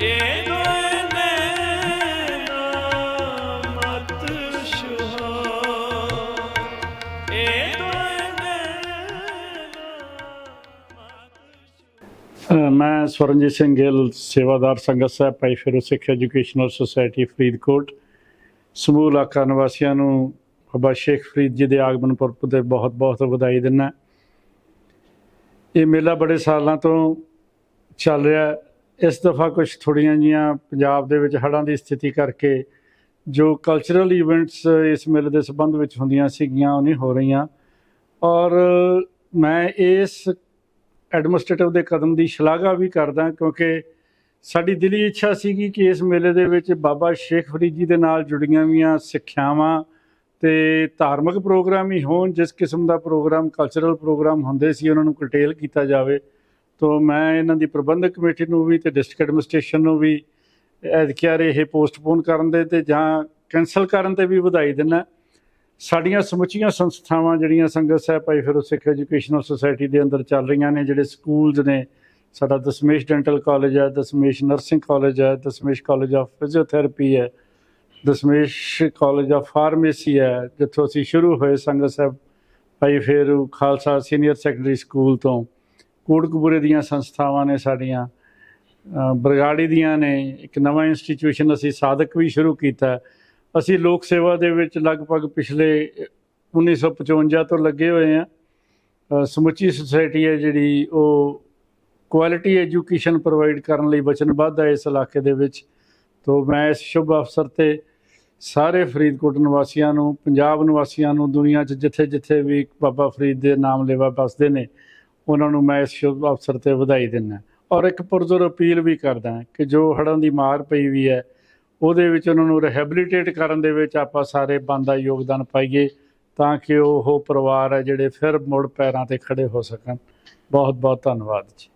ਮੈਂ ਸਵਰਨਜੀਤ ਸਿੰਘ ਗਿੱਲ, ਸੇਵਾਦਾਰ ਸੰਗਤ ਸਾਹਿਬ, ਭਾਈ ਫਿਰੋਜ਼ ਸਿੱਖ ਐਜੂਕੇਸ਼ਨਲ ਸੁਸਾਇਟੀ, ਫਰੀਦਕੋਟ। ਸਮੂਹ ਇਲਾਕਾ ਨਿਵਾਸੀਆਂ ਨੂੰ ਬਾਬਾ ਸ਼ੇਖ ਫਰੀਦ ਜੀ ਦੇ ਆਗਮਨ ਪੁਰਬ ਤੇ ਬਹੁਤ-ਬਹੁਤ ਵਧਾਈ ਦਿੰਦਾ। ਇਹ ਮੇਲਾ ਬੜੇ ਸਾਲਾਂ ਤੋਂ ਚੱਲ ਰਿਹਾ। ਇਸ ਦਫਾ ਕੁਝ ਥੋੜੀਆਂ ਜੀਆਂ ਪੰਜਾਬ ਦੇ ਵਿੱਚ ਹੜ੍ਹਾਂ ਦੀ ਸਥਿਤੀ ਕਰਕੇ ਜੋ ਕਲਚਰਲ ਇਵੈਂਟਸ ਇਸ ਮੇਲੇ ਦੇ ਸੰਬੰਧ ਵਿੱਚ ਹੁੰਦੀਆਂ ਸੀਗੀਆਂ, ਉਹ ਨਹੀਂ ਹੋ ਰਹੀਆਂ। ਔਰ ਮੈਂ ਇਸ ਐਡਮਿਨਿਸਟ੍ਰੇਟਿਵ ਦੇ ਕਦਮ ਦੀ ਸ਼ਲਾਘਾ ਵੀ ਕਰਦਾ ਕਿਉਂਕਿ ਸਾਡੀ ਦਿਲੀ ਇੱਛਾ ਸੀਗੀ ਕਿ ਇਸ ਮੇਲੇ ਦੇ ਵਿੱਚ ਬਾਬਾ ਸ਼ੇਖ ਫਰੀਦ ਜੀ ਦੇ ਨਾਲ ਜੁੜੀਆਂ ਹੋਈਆਂ ਸਿੱਖਿਆਵਾਂ ਤੇ ਧਾਰਮਿਕ ਪ੍ਰੋਗਰਾਮ ਹੀ ਹੋਣ, ਜਿਸ ਕਿਸਮ ਦਾ ਪ੍ਰੋਗਰਾਮ ਕਲਚਰਲ ਪ੍ਰੋਗਰਾਮ ਹੁੰਦੇ ਸੀ, ਉਹਨਾਂ ਨੂੰ ਕਟੇਲ ਕੀਤਾ ਜਾਵੇ। ਤੋਂ ਮੈਂ ਇਹਨਾਂ ਦੀ ਪ੍ਰਬੰਧਕ ਕਮੇਟੀ ਨੂੰ ਵੀ ਤੇ ਡਿਸਟ੍ਰਿਕਟ ਐਡਮਿਨਿਸਟ੍ਰੇਸ਼ਨ ਨੂੰ ਵੀ ਐਤਕਿਆਰ ਇਹ ਪੋਸਟਪੋਨ ਕਰਨ ਦੇ ਤੇ ਜਾਂ ਕੈਨਸਲ ਕਰਨ ਤੇ ਵੀ ਵਧਾਈ ਦਿੰਦਾ। ਸਾਡੀਆਂ ਸਮੁੱਚੀਆਂ ਸੰਸਥਾਵਾਂ ਜਿਹੜੀਆਂ ਸੰਗਤ ਸਾਹਿਬ ਭਾਈ ਫਿਰੋਜ਼ ਸਿੱਖ ਐਜੂਕੇਸ਼ਨਲ ਸੁਸਾਇਟੀ ਦੇ ਅੰਦਰ ਚੱਲ ਰਹੀਆਂ ਨੇ, ਜਿਹੜੇ ਸਕੂਲਸ ਨੇ, ਸਾਡਾ ਦਸਮੇਸ਼ ਡੈਂਟਲ ਕਾਲਜ ਹੈ, ਦਸਮੇਸ਼ ਨਰਸਿੰਗ ਕਾਲਜ ਹੈ, ਦਸਮੇਸ਼ ਕਾਲਜ ਆਫ ਫਿਜ਼ੀਓਥੈਰੇਪੀ ਹੈ, ਦਸਮੇਸ਼ ਕਾਲਜ ਆਫ ਫਾਰਮੇਸੀ ਹੈ, ਜਿੱਥੋਂ ਅਸੀਂ ਸ਼ੁਰੂ ਹੋਏ ਸੰਗਤ ਸਾਹਿਬ Bhai Pheru Khalsa senior secondary school ਤੋਂ। ਕੋਟਕਪੂਰੇ ਦੀਆਂ ਸੰਸਥਾਵਾਂ ਨੇ ਸਾਡੀਆਂ ਬਰਗਾੜੀ ਦੀਆਂ ਨੇ, ਇੱਕ ਨਵਾਂ ਇੰਸਟੀਚਿਊਸ਼ਨ ਅਸੀਂ ਸਾਧਕ ਵੀ ਸ਼ੁਰੂ ਕੀਤਾ। ਅਸੀਂ ਲੋਕ ਸੇਵਾ ਦੇ ਵਿੱਚ ਲਗਭਗ ਪਿਛਲੇ 1955 ਤੋਂ ਲੱਗੇ ਹੋਏ ਆ ਸਮੁੱਚੀ ਸੁਸਾਇਟੀ ਹੈ ਜਿਹੜੀ, ਉਹ ਕੁਆਲਿਟੀ ਐਜੂਕੇਸ਼ਨ ਪ੍ਰੋਵਾਈਡ ਕਰਨ ਲਈ ਵਚਨਬੱਧ ਹੈ ਇਸ ਇਲਾਕੇ ਦੇ ਵਿੱਚ। ਤੋਂ ਮੈਂ ਇਸ ਸ਼ੁਭ ਅਵਸਰ ਤੇ ਸਾਰੇ ਫਰੀਦਕੋਟ ਨਿਵਾਸੀਆਂ ਨੂੰ, ਪੰਜਾਬ ਨਿਵਾਸੀਆਂ ਨੂੰ, ਦੁਨੀਆ 'ਚ ਜਿੱਥੇ-ਜਿੱਥੇ ਵੀ ਬਾਬਾ ਫਰੀਦ ਦੇ ਨਾਮ ਲੈਵਾ ਬਸਦੇ ਨੇ ਉਹਨਾਂ ਨੂੰ ਮੈਂ ਇਸ ਸ਼ੁਭ ਅਵਸਰ ਤੇ ਵਧਾਈ ਦਿੰਦਾ। ਔਰ ਇੱਕ ਪੁਰਜ਼ੋਰ ਅਪੀਲ ਵੀ ਕਰਦਾ ਕਿ ਜੋ ਹੜ੍ਹਾਂ ਦੀ ਮਾਰ ਪਈ ਵੀ ਹੈ, ਉਹਦੇ ਵਿੱਚ ਉਹਨਾਂ ਨੂੰ ਰਿਹੈਬਿਲਿਟੇਟ ਕਰਨ ਦੇ ਵਿੱਚ ਆਪਾਂ ਸਾਰੇ ਬੰਦਾ ਯੋਗਦਾਨ ਪਾਈਏ ਤਾਂ ਕਿ ਉਹ ਪਰਿਵਾਰ ਹੈ ਜਿਹੜੇ ਫਿਰ ਮੁੜ ਪੈਰਾਂ ਤੇ ਖੜੇ ਹੋ ਸਕਣ। ਬਹੁਤ ਬਹੁਤ ਧੰਨਵਾਦ ਜੀ।